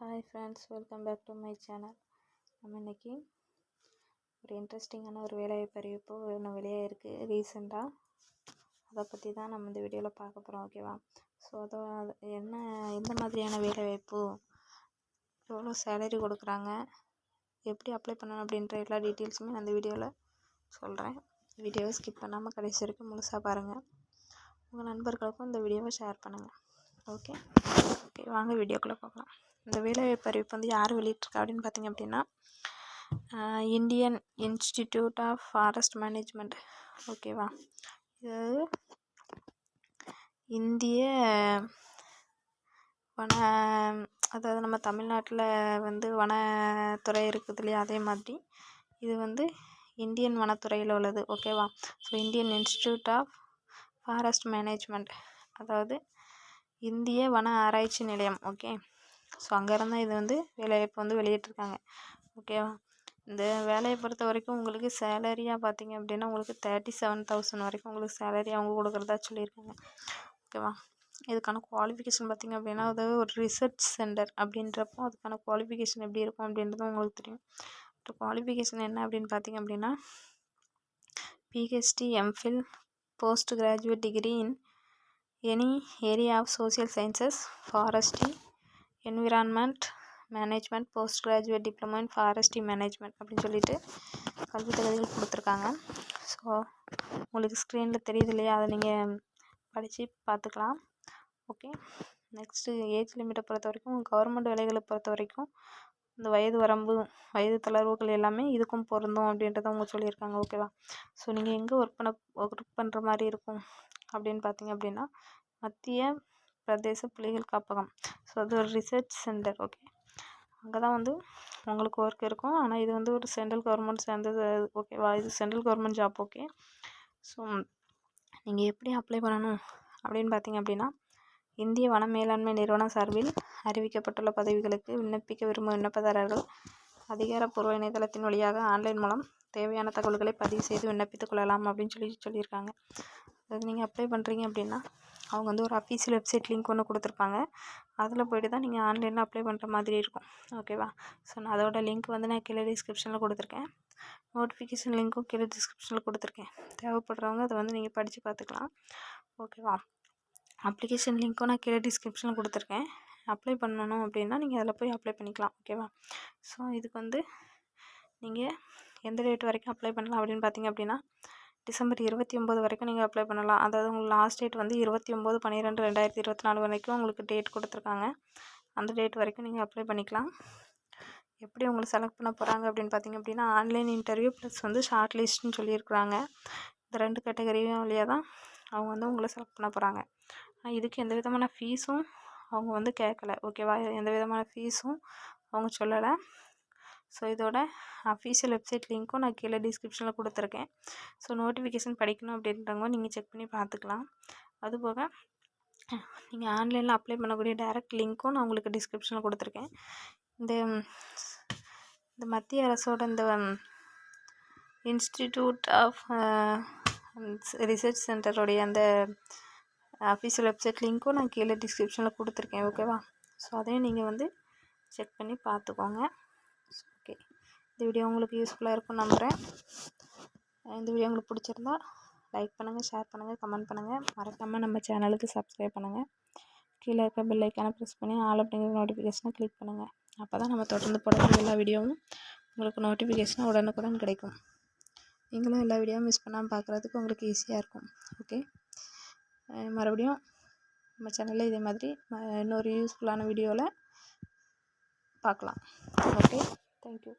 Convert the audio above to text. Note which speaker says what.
Speaker 1: Hi friends welcome back to my channel நம்ம இன்றைக்கி ஒரு இன்ட்ரெஸ்டிங்கான ஒரு வேலைவாய்ப்பு அறிவிப்பு ஒன்று வெளியாக இருக்குது ரீசெண்டாக அதை பற்றி தான் நம்ம இந்த வீடியோவில் பார்க்க போகிறோம் ஓகேவா ஸோ அதை அது என்ன எந்த மாதிரியான வேலைவாய்ப்பு எவ்வளோ சேலரி கொடுக்குறாங்க? எப்படி அப்ளை பண்ணணும் அப்படின்ற எல்லா டீட்டெயில்ஸுமே நான் இந்த வீடியோவில் சொல்கிறேன் வீடியோவை ஸ்கிப் பண்ணாமல் கடைசி வரைக்கும் முழுசாக பாருங்கள் உங்கள் நண்பர்களுக்கும் இந்த வீடியோவை ஷேர் பண்ணுங்கள் ஓகே ஓகே வாங்க வீடியோக்குள்ளே பார்க்கலாம் இந்த வேலைவாய்ப்பு அறிவிப்பு வந்து யார் வெளியிட்ருக்கா அப்படின்னு பார்த்திங்க அப்படின்னா Indian institute of forest management ஓகேவா இது இந்திய வன அதாவது நம்ம தமிழ்நாட்டில் வந்து வனத்துறை இருக்குது இல்லையா? அதே மாதிரி இது வந்து இந்தியன் வனத்துறையில் உள்ளது. ஓகேவா so Indian institute of forest management அதாவது இந்திய வன ஆராய்ச்சி நிலையம். ஓகே ஸோ அங்கேருந்து இது வந்து வேலைவாய்ப்பு வந்து வெளியிட்டிருக்காங்க. ஓகேவா இந்த வேலையை பொறுத்த வரைக்கும் உங்களுக்கு சேலரியாக பார்த்தீங்க அப்படின்னா உங்களுக்கு தேர்ட்டி செவன் தௌசண்ட் வரைக்கும் உங்களுக்கு சேலரி அவங்க கொடுக்குறதா சொல்லியிருக்காங்க. ஓகேவா இதுக்கான குவாலிஃபிகேஷன் பார்த்திங்க அப்படின்னா அது ஒரு ரிசர்ச் சென்டர் அப்படின்றப்போ அதுக்கான குவாலிஃபிகேஷன் எப்படி இருக்கும் அப்படின்றதும் உங்களுக்கு தெரியும். குவாலிஃபிகேஷன் என்ன அப்படின்னு பார்த்திங்க அப்படின்னா PhD MPhil post graduate degree in any area of social sciences forestry environment management post graduate diploma in forestry management அப்படின்னு சொல்லிட்டு கல்வி தகுதிகள் கொடுத்துருக்காங்க. ஸோ உங்களுக்கு ஸ்க்ரீனில் தெரியுது இல்லையா? அதை நீங்கள் படித்து பார்த்துக்கலாம். ஓகே நெக்ஸ்ட்டு ஏஜ் லிமிட்டை பொறுத்த வரைக்கும் கவர்மெண்ட் வேலைகளை பொறுத்த வரைக்கும் இந்த வயது வரம்பு வயது தளர்வுகள் எல்லாமே இதுக்கும் பொருந்தும் அப்படின்றத அவங்க சொல்லியிருக்காங்க. ஓகேவா ஸோ நீங்கள் எங்கே ஒர்க் பண்ண ஒர்க் பண்ணுற மாதிரி இருக்கும் அப்படின்னு பார்த்தீங்க அப்படின்னா மத்திய பிரதேச புலிகள் காப்பகம். ஸோ அது ஒரு ரிசர்ச் சென்டர் ஓகே அங்கே தான் வந்து உங்களுக்கு ஒர்க் இருக்கும். ஆனால் இது வந்து ஒரு சென்ட்ரல் கவர்மெண்ட் சேர்ந்தது ஓகேவா இது central government job okay so நீங்கள் எப்படி அப்ளை பண்ணணும் அப்படின்னு பார்த்தீங்க அப்படின்னா இந்திய வன மேலாண்மை நிறுவனம் சார்பில் அறிவிக்கப்பட்டுள்ள பதவிகளுக்கு விண்ணப்பிக்க விரும்பும் விண்ணப்பதாரர்கள் அதிகாரப்பூர்வ இணையதளத்தின் வழியாக ஆன்லைன் மூலம் தேவையான தகவல்களை பதிவு செய்து விண்ணப்பித்துக் கொள்ளலாம் அப்படின்னு சொல்லி சொல்லியிருக்காங்க. அது நீங்கள் அப்ளை பண்ணுறீங்க அப்படின்னா அவங்க வந்து ஒரு அஃபீஷியல் வெப்சைட் லிங்க் ஒன்று கொடுத்துருப்பாங்க. அதில் போய்ட்டு தான் நீங்கள் ஆன்லைனில் அப்ளை பண்ணுற மாதிரி இருக்கும். ஓகேவா ஸோ நான் அதோட லிங்க் வந்து நான் கீழே டிஸ்கிரிப்ஷனில் கொடுத்துருக்கேன். நோட்டிஃபிகேஷன் லிங்க்கும் கீழே டிஸ்கிரிப்ஷனில் கொடுத்துருக்கேன். தேவைப்படுறவங்க அதை வந்து நீங்கள் படித்து பார்த்துக்கலாம். ஓகேவா அப்ளிகேஷன் லிங்க்கும் நான் கீழே டிஸ்கிரிப்ஷனில் கொடுத்துருக்கேன். அப்ளை பண்ணணும் அப்படின்னா நீங்கள் அதில் போய் அப்ளை பண்ணிக்கலாம். ஓகேவா ஸோ இதுக்கு வந்து நீங்கள் எந்த டேட் வரைக்கும் அப்ளை பண்ணலாம் அப்படின்னு பார்த்தீங்க அப்படின்னா டிசம்பர் இருபத்தி ஒம்பது வரைக்கும் நீங்கள் அப்ளை பண்ணலாம். அதாவது உங்களுக்கு லாஸ்ட் டேட் வந்து இருபத்தி ஒம்பது பன்னிரெண்டு ரெண்டாயிரத்தி இருபத்தி நாலு வரைக்கும் உங்களுக்கு டேட் கொடுத்துருக்காங்க. அந்த டேட் வரைக்கும் நீங்கள் அப்ளை பண்ணிக்கலாம். எப்படி உங்களை செலக்ட் பண்ண போகிறாங்க அப்படின்னு பார்த்தீங்க அப்படின்னா ஆன்லைன் இன்டர்வியூ ப்ளஸ் வந்து ஷார்ட் லிஸ்ட்னு சொல்லியிருக்கிறாங்க. இந்த ரெண்டு கேட்டகரியும் வழியாக தான் அவங்க வந்து உங்களை செலக்ட் பண்ண போகிறாங்க இதுக்கு எந்த விதமான ஃபீஸும் அவங்க வந்து கேட்கல ஓகேவா எந்த விதமான ஃபீஸும் அவங்க சொல்லலை. ஸோ இதோட அஃபீஷியல் வெப்சைட் லிங்க்கும் நான் கீழே டிஸ்கிரிப்ஷனில் கொடுத்துருக்கேன். ஸோ நோட்டிஃபிகேஷன் படிக்கணும் அப்படின்றவங்க நீங்கள் செக் பண்ணி பார்த்துக்கலாம். அதுபோக நீங்கள் ஆன்லைனில் அப்ளை பண்ணக்கூடிய டேரக்ட் லிங்க்கும் நான் உங்களுக்கு டிஸ்கிரிப்ஷனில் கொடுத்துருக்கேன். இந்த இந்த மத்திய அரசோட இந்த இன்ஸ்டிடியூட் ஆஃப் ரிசர்ச் சென்டருடைய அந்த அஃபீஷியல் வெப்சைட் லிங்க்கும் நான் கீழே டிஸ்கிரிப்ஷனில் கொடுத்துருக்கேன். ஓகேவா ஸோ அதையும் நீங்கள் வந்து செக் பண்ணி பார்த்துக்கோங்க. ஓகே இந்த வீடியோ உங்களுக்கு யூஸ்ஃபுல்லாக இருக்கும்னு நம்புகிறேன் இந்த வீடியோ உங்களுக்கு பிடிச்சிருந்தா லைக் பண்ணுங்கள் ஷேர் பண்ணுங்கள் கமெண்ட் பண்ணுங்கள் மறக்காமல் நம்ம சேனலுக்கு சப்ஸ்கிரைப் பண்ணுங்கள் கீழே இருக்க பெல்லைக்கான ப்ரெஸ் பண்ணி ஆல் அப்படிங்கிற நோட்டிஃபிகேஷனை கிளிக் பண்ணுங்கள் அப்போ தான் நம்ம தொடர்ந்து போடக்கூடிய எல்லா வீடியோவும் உங்களுக்கு நோட்டிஃபிகேஷனாக உடனுக்குடன் கிடைக்கும். நீங்களும் எல்லா வீடியோவும் மிஸ் பண்ணாமல் பார்க்குறதுக்கு உங்களுக்கு ஈஸியாக இருக்கும். ஓகே மறுபடியும் நம்ம சேனலில் இதே மாதிரி இன்னொரு யூஸ்ஃபுல்லான வீடியோவில் பார்க்கலாம் ஓகே Thank you.